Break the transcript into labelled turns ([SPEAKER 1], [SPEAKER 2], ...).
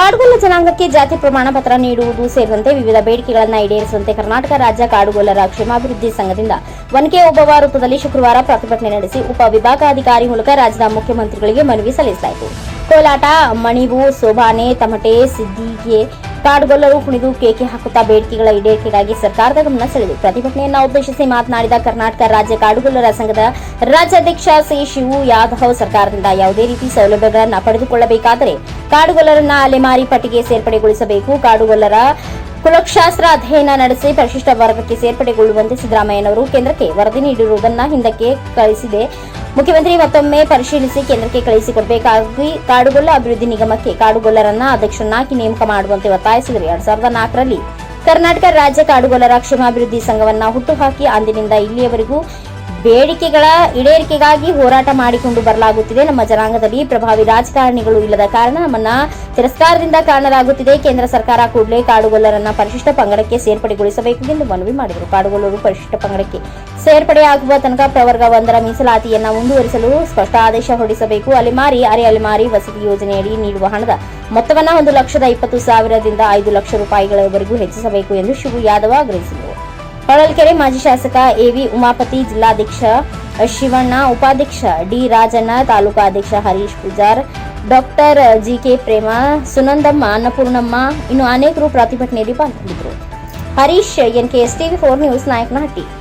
[SPEAKER 1] ಕಾಡುಗೊಲ್ಲ ಜನಾಂಗಕ್ಕೆ ಜಾತಿ ಪ್ರಮಾಣ ಪತ್ರ ನೀಡುವುದು ಸೇರಿದಂತೆ ವಿವಿಧ ಬೇಡಿಕೆಗಳನ್ನು ಈಡೇರಿಸುವಂತೆ ಕರ್ನಾಟಕ ರಾಜ್ಯ ಕಾಡುಗೊಲ್ಲರ ಕ್ಷೇಮಾಭಿವೃದ್ಧಿ ಸಂಘದಿಂದ ಒನಕೆ ಒಬ್ಬವ ವೃತ್ತದಲ್ಲಿ ಶುಕ್ರವಾರ ಪ್ರತಿಭಟನೆ ನಡೆಸಿ ಉಪ ವಿಭಾಗಾಧಿಕಾರಿ ಮೂಲಕ ರಾಜ್ಯದ ಮುಖ್ಯಮಂತ್ರಿಗಳಿಗೆ ಮನವಿ ಸಲ್ಲಿಸಲಾಯಿತು. ಕೋಲಾಟ, ಮಣಿವು, ಸೋಬಾನೆ, ತಮಟೆ, ಸಿದ್ದಿಗೆ ಕಾಡುಗೊಲ್ಲರು ಕುಣಿದು ಕೇಕೆ ಹಾಕುತ್ತಾ ಬೇಡಿಕೆಗಳ ಈಡೇರಿಕೆಗಾಗಿ ಸರ್ಕಾರದ ಗಮನ ಸೆಳೆದು ಪ್ರತಿಭಟನೆಯನ್ನ ಉದ್ದೇಶಿಸಿ ಮಾತನಾಡಿದ ಕರ್ನಾಟಕ ರಾಜ್ಯ ಕಾಡುಗೊಲ್ಲರ ಸಂಘದ ರಾಜ್ಯಾಧ್ಯಕ್ಷ ಸಿ ಶಿವು ಯಾದವ್ ಸರ್ಕಾರದಿಂದ ಯಾವುದೇ ರೀತಿ ಸೌಲಭ್ಯಗಳನ್ನು ಪಡೆದುಕೊಳ್ಳಬೇಕಾದರೆ ಕಾಡುಗೊಲ್ಲರನ್ನ ಅಲೆಮಾರಿ ಪಟ್ಟಿಗೆ ಸೇರ್ಪಡೆಗೊಳಿಸಬೇಕು. ಕಾಡುಗೊಲ್ಲರ ಕುಲಕ್ಷಾಸ್ತ್ರ ಅಧ್ಯಯನ ನಡೆಸಿ ಪರಿಶಿಷ್ಟ ವರ್ಗಕ್ಕೆ ಸೇರ್ಪಡೆಗೊಳ್ಳುವಂತೆ ಸಿದ್ದರಾಮಯ್ಯನವರು ಕೇಂದ್ರಕ್ಕೆ ವರದಿ ನೀಡಿರುವುದನ್ನು ಹಿಂದಕ್ಕೆ ಕಳಿಸಿದೆ. ಮುಖ್ಯಮಂತ್ರಿ ಮತ್ತೊಮ್ಮೆ ಪರಿಶೀಲಿಸಿ ಕೇಂದ್ರಕ್ಕೆ ಕಳುಹಿಸಿಕೊಡಬೇಕಾಗಿ ಕಾಡುಗೊಲ್ಲ ಅಭಿವೃದ್ಧಿ ನಿಗಮಕ್ಕೆ ಕಾಡುಗೊಲ್ಲರನ್ನ ಅಧ್ಯಕ್ಷರನ್ನಾಗಿ ನೇಮಕ ಮಾಡುವಂತೆ ಒತ್ತಾಯಿಸಿದರು. ಎರಡ್ ಸಾವಿರದ ನಾಲ್ಕರಲ್ಲಿ ಕರ್ನಾಟಕ ರಾಜ್ಯ ಕಾಡುಗೊಲ್ಲರ ಕ್ಷೇಮಾಭಿವೃದ್ಧಿ ಸಂಘವನ್ನ ಹುಟ್ಟುಹಾಕಿ ಅಂದಿನಿಂದ ಇಲ್ಲಿಯವರೆಗೂ ಬೇಡಿಕೆಗಳ ಈಡೇರಿಕೆಗಾಗಿ ಹೋರಾಟ ಮಾಡಿಕೊಂಡು ಬರಲಾಗುತ್ತಿದೆ. ನಮ್ಮ ಜನಾಂಗದಲ್ಲಿ ಪ್ರಭಾವಿ ರಾಜಕಾರಣಿಗಳು ಇಲ್ಲದ ಕಾರಣ ನಮ್ಮನ್ನ ತಿರಸ್ಕಾರದಿಂದ ಕಾಣಲಾಗುತ್ತಿದೆ. ಕೇಂದ್ರ ಸರ್ಕಾರ ಕೂಡಲೇ ಕಾಡುಗೊಲ್ಲರನ್ನ ಪರಿಶಿಷ್ಟ ಪಂಗಡಕ್ಕೆ ಸೇರ್ಪಡೆಗೊಳಿಸಬೇಕು ಎಂದು ಮನವಿ ಮಾಡಿದರು. ಕಾಡುಗೊಲ್ಲರು ಪರಿಶಿಷ್ಟ ಪಂಗಡಕ್ಕೆ ಸೇರ್ಪಡೆಯಾಗುವ ತನಕ ಪ್ರವರ್ಗ ಒಂದರ ಮೀಸಲಾತಿಯನ್ನ ಮುಂದುವರಿಸಲು ಸ್ಪಷ್ಟ ಆದೇಶ ಹೊರಡಿಸಬೇಕು. ಅಲೆಮಾರಿ, ಅರೆ ಅಲೆಮಾರಿ ವಸತಿ ಯೋಜನೆಯಡಿ ನೀಡುವ ಹಣದ ಮೊತ್ತವನ್ನ ಒಂದು ಲಕ್ಷದ ಇಪ್ಪತ್ತು ಸಾವಿರದಿಂದ ಐದು ಲಕ್ಷ ರೂಪಾಯಿಗಳವರೆಗೂ ಹೆಚ್ಚಿಸಬೇಕು ಎಂದು ಶಿವು ಯಾದವ್ ಆಗ್ರಹಿಸಿದರು. ಹೊಳಲ್ಕೆರೆ ಮಾಜಿ ಶಾಸಕ ಎವಿ ಉಮಾಪತಿ ಜಿಲ್ಲಾಧ್ಯಕ್ಷ ಶಿವಣ್ಣ, ಉಪಾಧ್ಯಕ್ಷ ಡಿ ರಾಜಣ್ಣ, ತಾಲೂಕಾ ಅಧ್ಯಕ್ಷ Harish Pujar, doctor G K Prema, Sunandamma, Annapurnamma, ಇನ್ನು ಅನೇಕರು ಪ್ರತಿಭಟನೆಯಲ್ಲಿ ಪಾಲ್ಗೊಂಡಿದ್ದರು. Harish N K S TV four news, Nayakanahatti.